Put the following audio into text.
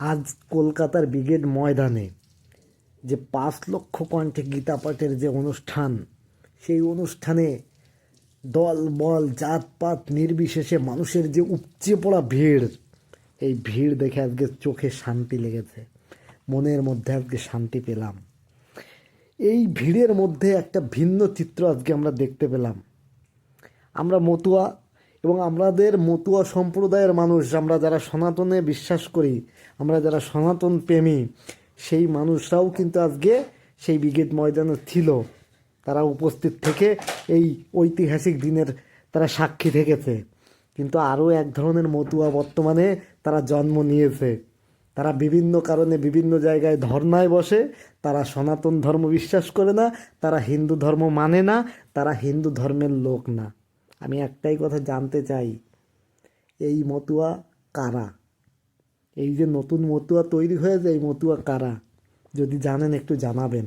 আজ কলকাতার ব্রিগেড ময়দানে যে পাঁচ লক্ষ কণ্ঠে গীতা পাঠের যে অনুষ্ঠান, সেই অনুষ্ঠানে দল, বল, জাতপাত নির্বিশেষে মানুষের যে উপচে পড়া ভিড়, এই ভিড় দেখে আজকে চোখে শান্তি লেগেছে। মনের মধ্যে আজকে শান্তি পেলাম। এই ভিড়ের মধ্যে একটা ভিন্ন চিত্র আজকে আমরা দেখতে পেলাম। আমরা মতুয়া এবং আমাদের মতুয়া সম্প্রদায়ের মানুষ, আমরা যারা সনাতনে বিশ্বাস করি, আমরা যারা সনাতন প্রেমী, সেই মানুষরাও কিন্তু আজকে সেই ব্রিগেড ময়দানে ছিল। তারা উপস্থিত থেকে এই ঐতিহাসিক দিনের তারা সাক্ষী থেকেছে। কিন্তু আরও এক ধরনের মতুয়া বর্তমানে তারা জন্ম নিয়েছে। তারা বিভিন্ন কারণে বিভিন্ন জায়গায় ধর্নায় বসে, তারা সনাতন ধর্ম বিশ্বাস করে না, তারা হিন্দু ধর্ম মানে না, তারা হিন্দু ধর্মের লোক না। আমি একটাই কথা জানতে চাই, এই মতুয়া কারা? এই যে নতুন মতুয়া তৈরি হয়েছে, এই মতুয়া কারা? যদি জানেন, একটু জানাবেন।